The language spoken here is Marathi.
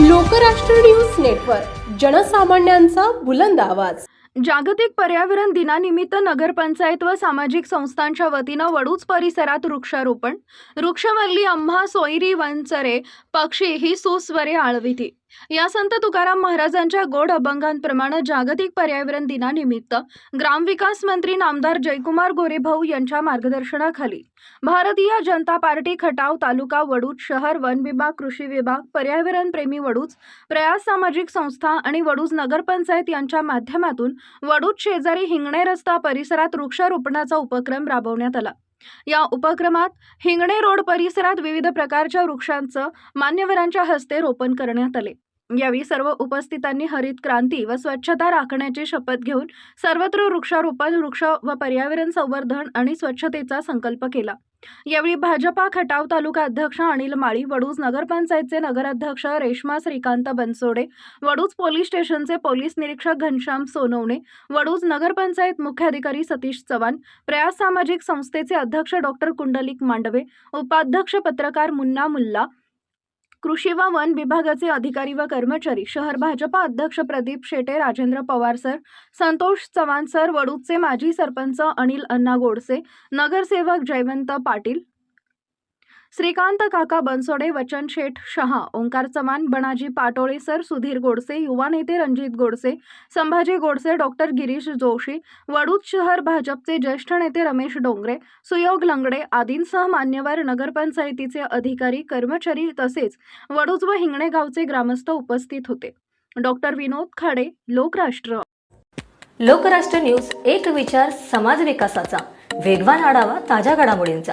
लोकराष्ट्र न्यूज नेटवर्क जनसामान्यांचा बुलंद आवाज. जागतिक पर्यावरण दिनानिमित्त नगरपंचायत व सामाजिक संस्थांच्या वतीनं वडूच परिसरात वृक्षारोपण. वृक्षवल्ली आम्हा सोयरी वनचरे पक्षी ही सुस्वरे आळविती या संत तुकाराम महाराजांच्या गोड अभंगांप्रमाणे जागतिक पर्यावरण दिनानिमित्त ग्रामविकास मंत्री नामदार जयकुमार गोरेभाऊ यांच्या मार्गदर्शनाखाली भारतीय जनता पार्टी खटाव तालुका वडूज शहर वन विभाग कृषी विभाग पर्यावरण प्रेमी वडूज प्रयास सामाजिक संस्था आणि वडूज नगरपंचायत यांच्या माध्यमातून वडूज शेजारी हिंगणे रस्ता परिसरात वृक्षारोपणाचा उपक्रम राबवण्यात आला. या उपक्रमात हिंगणे रोड परिसरात विविध प्रकारच्या वृक्षांचं मान्यवरांच्या हस्ते रोपण करण्यात आले. यावेळी सर्व उपस्थितांनी हरित क्रांती व स्वच्छता राखण्याची शपथ घेऊन सर्वत्र वृक्षारोपण वृक्ष व पर्यावरण संवर्धन आणि स्वच्छतेचा संकल्प केला. यावेळी भाजपा खटाव तालुका अध्यक्ष अनिल माळी वडूज नगरपंचायतचे नगराध्यक्ष रेश्मा श्रीकांत बनसोडे वडूज पोलीस स्टेशनचे पोलीस निरीक्षक घनश्याम सोनवणे वडूज नगरपंचायत मुख्याधिकारी सतीश चव्हाण प्रयास सामाजिक संस्थेचे अध्यक्ष डॉक्टर कुंडलिक मांडवे उपाध्यक्ष पत्रकार मुन्ना मुल्ला कृषी व वन विभागाचे अधिकारी व कर्मचारी शहर भाजपा अध्यक्ष प्रदीप शेटे राजेंद्र पवार सर संतोष चव्हाण सर वडूजचे माजी सरपंच अनिल अण्णा गोडसे नगरसेवक जयवंत पाटील श्रीकांत काका बनसोडे वचन शेठ शहा ओंकार चव्हाण बनाजी पाटोळे सर सुधीर गोडसे युवा नेते रणजित गोडसे संभाजी गोडसे डॉक्टर गिरीश जोशी वडूज शहर भाजपचे ज्येष्ठ नेते रमेश डोंगरे सुयोग लंगडे आदींसह मान्यवर नगरपंचायतीचे अधिकारी कर्मचारी तसेच वडूज व हिंगणे गावचे ग्रामस्थ उपस्थित होते. डॉक्टर विनोद खाडे लोकराष्ट्र. लोकराष्ट्र न्यूज एक विचार समाज विकासाचा. वेगवान आढावा ताज्या घडामोडींचा.